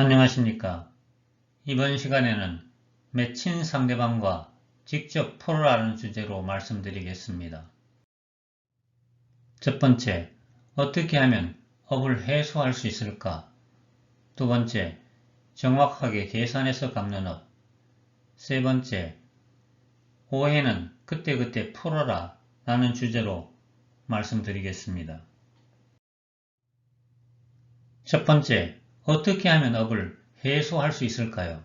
안녕하십니까. 이번 시간에는 맺힌 상대방과 직접 풀어라는 주제로 말씀드리겠습니다. 첫 번째, 어떻게 하면 업을 해소할 수 있을까? 두 번째, 정확하게 계산해서 갚는 업. 세 번째, 오해는 그때그때 풀어라 라는 주제로 말씀드리겠습니다. 첫 번째, 어떻게 하면 업을 해소할 수 있을까요?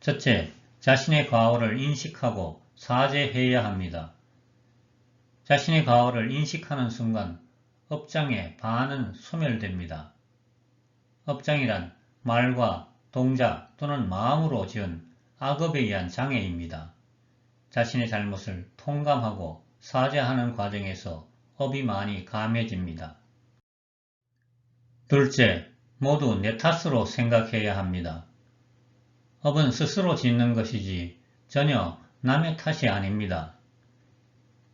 첫째, 자신의 과오를 인식하고 사죄해야 합니다. 자신의 과오를 인식하는 순간 업장의 반은 소멸됩니다. 업장이란 말과 동작 또는 마음으로 지은 악업에 의한 장애입니다. 자신의 잘못을 통감하고 사죄하는 과정에서 업이 많이 감해집니다. 둘째, 모두 내 탓으로 생각해야 합니다. 업은 스스로 짓는 것이지 전혀 남의 탓이 아닙니다.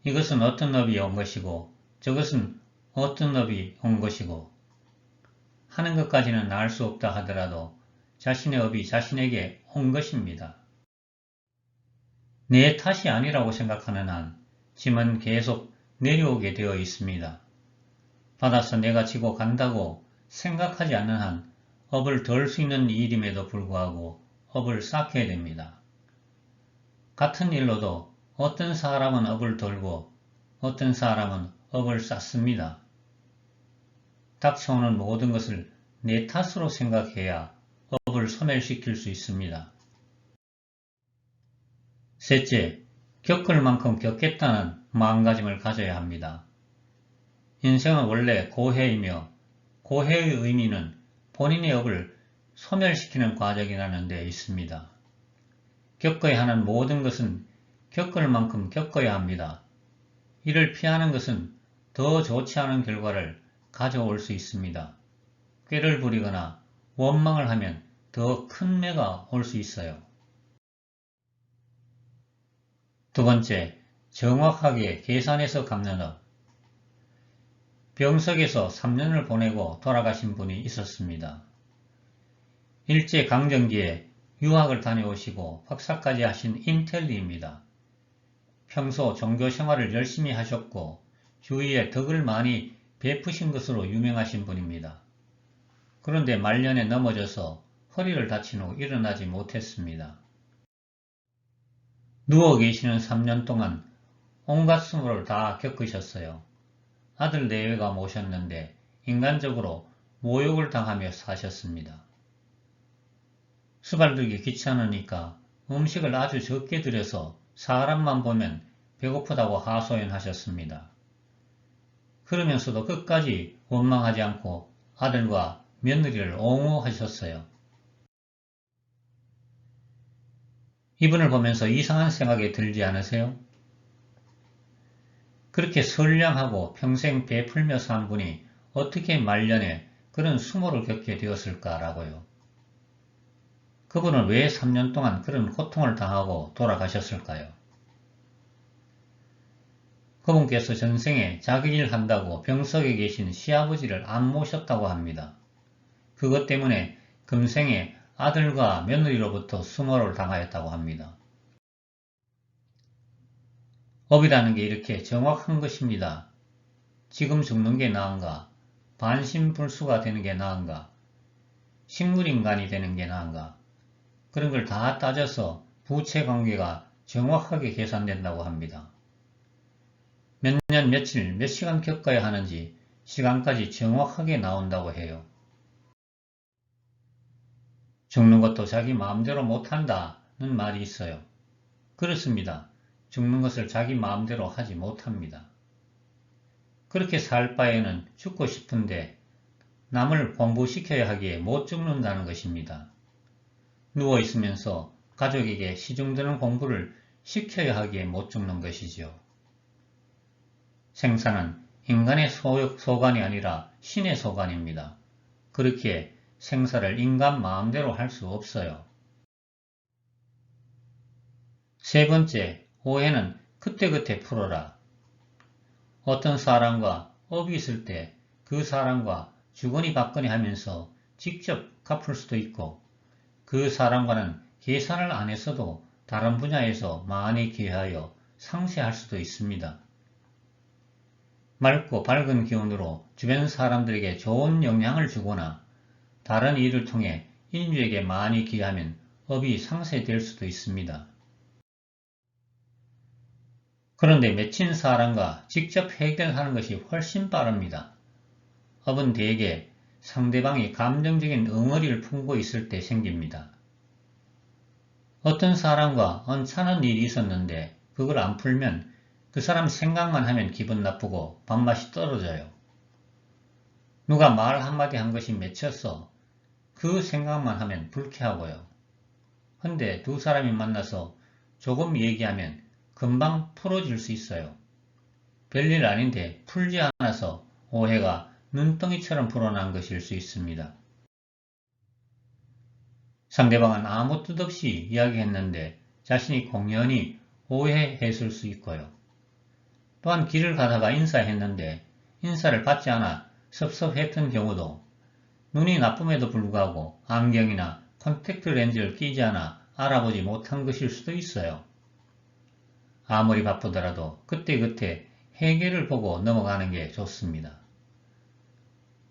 이것은 어떤 업이 온 것이고 저것은 어떤 업이 온 것이고 하는 것까지는 알 수 없다 하더라도 자신의 업이 자신에게 온 것입니다. 내 탓이 아니라고 생각하는 한 짐은 계속 내려오게 되어 있습니다. 받아서 내가 지고 간다고 생각하지 않는 한 업을 덜 수 있는 일임에도 불구하고 업을 쌓게 됩니다. 같은 일로도 어떤 사람은 업을 덜고 어떤 사람은 업을 쌓습니다. 닥쳐오는 모든 것을 내 탓으로 생각해야 업을 소멸시킬 수 있습니다. 셋째, 겪을 만큼 겪겠다는 마음가짐을 가져야 합니다. 인생은 원래 고해이며 고해의 의미는 본인의 업을 소멸시키는 과정이라는 데 있습니다. 겪어야 하는 모든 것은 겪을 만큼 겪어야 합니다. 이를 피하는 것은 더 좋지 않은 결과를 가져올 수 있습니다. 꾀를 부리거나 원망을 하면 더 큰 매가 올 수 있어요. 두 번째, 정확하게 계산해서 갚는 업. 병석에서 3년을 보내고 돌아가신 분이 있었습니다. 일제 강점기에 유학을 다녀오시고 박사까지 하신 인텔리입니다. 평소 종교 생활을 열심히 하셨고 주위에 덕을 많이 베푸신 것으로 유명하신 분입니다. 그런데 말년에 넘어져서 허리를 다친 후 일어나지 못했습니다. 누워 계시는 3년 동안 온갖 수모를 다 겪으셨어요. 아들 내외가 모셨는데 인간적으로 모욕을 당하며 사셨습니다. 수발 들기 귀찮으니까 음식을 아주 적게 들여서 사람만 보면 배고프다고 하소연하셨습니다. 그러면서도 끝까지 원망하지 않고 아들과 며느리를 옹호하셨어요. 이분을 보면서 이상한 생각이 들지 않으세요? 그렇게 선량하고 평생 베풀며 산 분이 어떻게 말년에 그런 수모를 겪게 되었을까라고요. 그분은 왜 3년 동안 그런 고통을 당하고 돌아가셨을까요? 그분께서 전생에 자기 일 한다고 병석에 계신 시아버지를 안 모셨다고 합니다. 그것 때문에 금생에 아들과 며느리로부터 수모를 당하였다고 합니다. 업이라는 게 이렇게 정확한 것입니다. 지금 죽는 게 나은가? 반신불수가 되는 게 나은가? 식물인간이 되는 게 나은가? 그런 걸 다 따져서 부채 관계가 정확하게 계산된다고 합니다. 몇 년, 며칠, 몇 시간 겪어야 하는지 시간까지 정확하게 나온다고 해요. 죽는 것도 자기 마음대로 못한다는 말이 있어요. 그렇습니다. 죽는 것을 자기 마음대로 하지 못합니다. 그렇게 살 바에는 죽고 싶은데 남을 공부시켜야 하기에 못 죽는다는 것입니다. 누워 있으면서 가족에게 시중드는 공부를 시켜야 하기에 못 죽는 것이지요. 생사는 인간의 소관이 아니라 신의 소관입니다. 그렇게 생사를 인간 마음대로 할 수 없어요. 세 번째, 오해는 그때그때 풀어라. 어떤 사람과 업이 있을 때 그 사람과 주거니 받거니 하면서 직접 갚을 수도 있고 그 사람과는 계산을 안 했어도 다른 분야에서 많이 기여하여 상쇄할 수도 있습니다. 맑고 밝은 기운으로 주변 사람들에게 좋은 영향을 주거나 다른 일을 통해 인주에게 많이 기여하면 업이 상쇄될 수도 있습니다. 그런데 맺힌 사람과 직접 해결하는 것이 훨씬 빠릅니다. 업은 대개 상대방이 감정적인 응어리를 품고 있을 때 생깁니다. 어떤 사람과 언짢은 일이 있었는데 그걸 안 풀면 그 사람 생각만 하면 기분 나쁘고 밥맛이 떨어져요. 누가 말 한마디 한 것이 맺혔어. 그 생각만 하면 불쾌하고요. 근데 두 사람이 만나서 조금 얘기하면 금방 풀어질 수 있어요. 별일 아닌데 풀지 않아서 오해가 눈덩이처럼 불어난 것일 수 있습니다. 상대방은 아무 뜻 없이 이야기했는데 자신이 공연히 오해했을 수 있고요. 또한 길을 가다가 인사했는데 인사를 받지 않아 섭섭했던 경우도 눈이 나쁨에도 불구하고 안경이나 콘택트 렌즈를 끼지 않아 알아보지 못한 것일 수도 있어요. 아무리 바쁘더라도 그때그때 해결을 보고 넘어가는 게 좋습니다.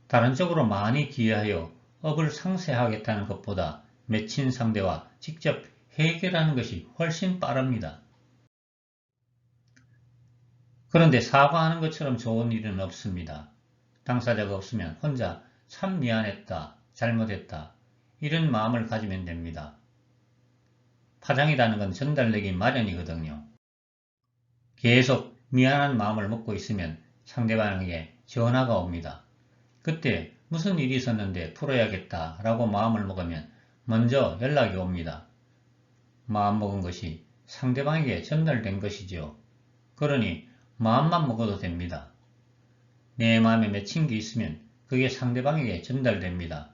다른 쪽으로 많이 기여하여 업을 상쇄하겠다는 것보다 맺힌 상대와 직접 해결하는 것이 훨씬 빠릅니다. 그런데 사과하는 것처럼 좋은 일은 없습니다. 당사자가 없으면 혼자 참 미안했다, 잘못했다 이런 마음을 가지면 됩니다. 파장이라는 건 전달되기 마련이거든요. 계속 미안한 마음을 먹고 있으면 상대방에게 전화가 옵니다. 그때 무슨 일이 있었는데 풀어야겠다 라고 마음을 먹으면 먼저 연락이 옵니다. 마음먹은 것이 상대방에게 전달된 것이죠. 그러니 마음만 먹어도 됩니다. 내 마음에 맺힌 게 있으면 그게 상대방에게 전달됩니다.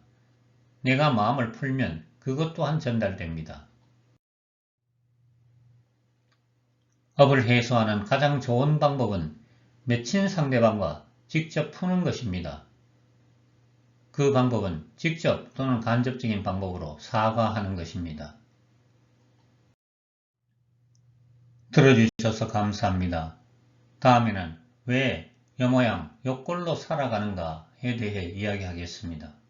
내가 마음을 풀면 그것 또한 전달됩니다. 업을 해소하는 가장 좋은 방법은 맺힌 상대방과 직접 푸는 것입니다. 그 방법은 직접 또는 간접적인 방법으로 사과하는 것입니다. 들어주셔서 감사합니다. 다음에는 왜 여모양, 요꼴로 살아가는가에 대해 이야기하겠습니다.